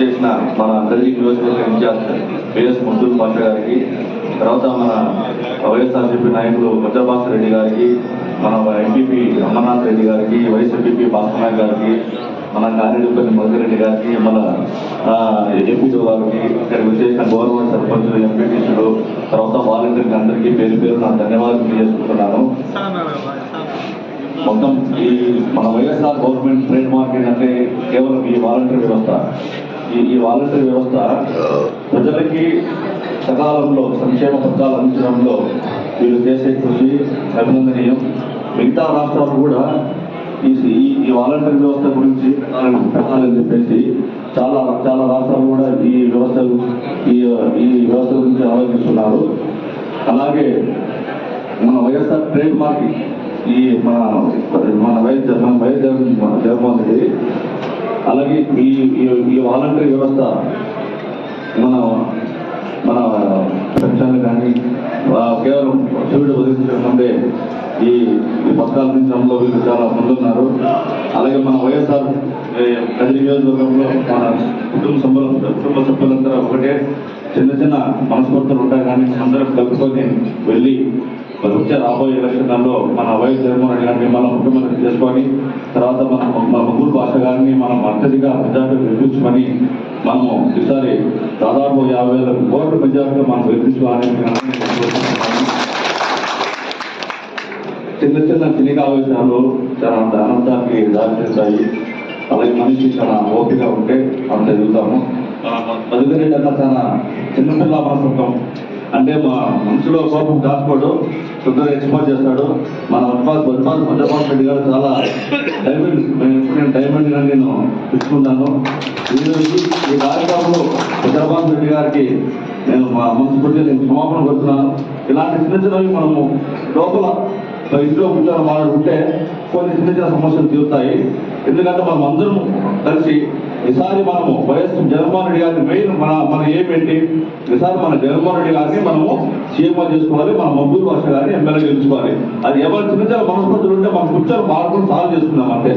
చేసిన మన దళిత నియోజకవర్గ ఇన్ఛార్జ్ బిఎస్ ముద్దుల్ పాష గారికి తర్వాత మన వైఎస్ఆర్సీపీ నాయకులు వజ్రభాస్ రెడ్డి గారికి మన ఎంపీపీ అమర్నాథ్ రెడ్డి గారికి వైఎస్ ఎంపీపీ భాస్కర్ గారికి మన గారెడ్డిపల్లి మధురెడ్డి గారికి మన ఎంపీటీ గారికి ఇక్కడ విశేష గవర్నమెంట్ సర్పంచులు ఎంపీటీసులు తర్వాత వాలంటీర్కి అందరికీ పేరు పేరు నా ధన్యవాదాలు తెలియజేసుకుంటున్నాను. మొత్తం ఈ మన వైఎస్ఆర్ గవర్నమెంట్ ట్రేడ్ మార్కెట్ అంటే కేవలం ఈ వాలంటీర్ వ్యవస్థ. ఈ ఈ వాలంటీర్ వ్యవస్థ ప్రజలకి సకాలంలో సంక్షేమ పథకాలు అందించడంలో వీళ్ళు చేసే కృషి అభినందనీయం. మిగతా రాష్ట్రాలు కూడా ఈ ఈ ఈ వాలంటీర్ వ్యవస్థ గురించి పెట్టాలని చెప్పేసి చాలా చాలా రాష్ట్రాలు కూడా ఈ వ్యవస్థ ఈ ఈ వ్యవస్థ గురించి ఆలోచిస్తున్నారు. అలాగే మన వైఎస్ఆర్ ట్రేడ్ మార్క్ ఈ మన మన వైద్య జగన్మోహన్ రెడ్డి అలాగే ఈ ఈ- వాలంటీర్ వాలంటరీ వ్యవస్థ మన మన పెన్షన్లు కానీ కేవలం శివుడు వదిలించడం ముందే ఈ ఈ పథకాల అందించడంలో వీళ్ళు చాలా ముందున్నారు అలాగే మన వైఎస్ఆర్ ఏ, ప్రతి నియోజకవర్గంలో మన కుటుంబ సభ్యులు కుటుంబ సభ్యులందరూ ఒకటే చిన్న చిన్న మనస్ఫూర్తులు ఉంటాయి కానీ అందరం కలుపుకొని వెళ్ళి వచ్చే రాబోయే ఎలక్షన్లలో మన వైఎస్ జగన్మోహన్ రెడ్డి గారిని మనం ముఖ్యమంత్రి చేసుకొని తర్వాత మన మన ముగ్గురు భాష గారిని మనం అత్యధిక మెజార్టీ గెలిపించుకొని మనము ఈసారి దాదాపు యాభై వేల కోట్ల మెజార్టీలో మనం గెలిపించుకోవాలని చిన్న చిన్న చిన్న ఆలోచనలు చాలా అంత ఆనందానికి దారితీస్తాయి. అలాగే మనిషి చాలా ఓపిక ఉంటే అంత ఎదుగుతాము మధుకర్ చాలా చిన్నపిల్ల మనస్తత్వం. అంటే మా మనసులో కోపం దాచుకోవడం తొందరగా ఎక్స్పోర్ట్ చేస్తాడు. మన ఉత్పాద్ ఉత్పాద్ చంద్రబాబు రెడ్డి గారు చాలా డైమండ్ నేను నేను డైమండ్గా నేను తెచ్చుకుంటాను ఈ ఈ కార్యక్రమంలో చంద్రబాబు రెడ్డి గారికి నేను మా మనస్ఫూర్తిగా నేను క్షమాపణ కోరుతున్నాను. ఇలాంటి చిన్న చిన్నవి మనము లోపల ఇంట్లో కూర్చొని మాట్లాడుకుంటే కొన్ని చిన్న చిన్న సమస్యలు తీరుతాయి. ఎందుకంటే మనం అందరం కలిసి ఈసారి మనము వైఎస్ జగన్మోహన్ రెడ్డి గారిని మెయిన్ మన మన ఏమేంటి ఈసారి మన జగన్మోహన్ రెడ్డి గారిని మనము సీఎంగా చేసుకోవాలి మన మబ్బూరు భాష గారిని ఎమ్మెల్యే గెలుచుకోవాలి. అది ఎవరి చిన్న చిన్న మనస్పతులు ఉంటే మన కూర్చొని మార్పులు సాల్వ్ చేసుకుందాం అంటే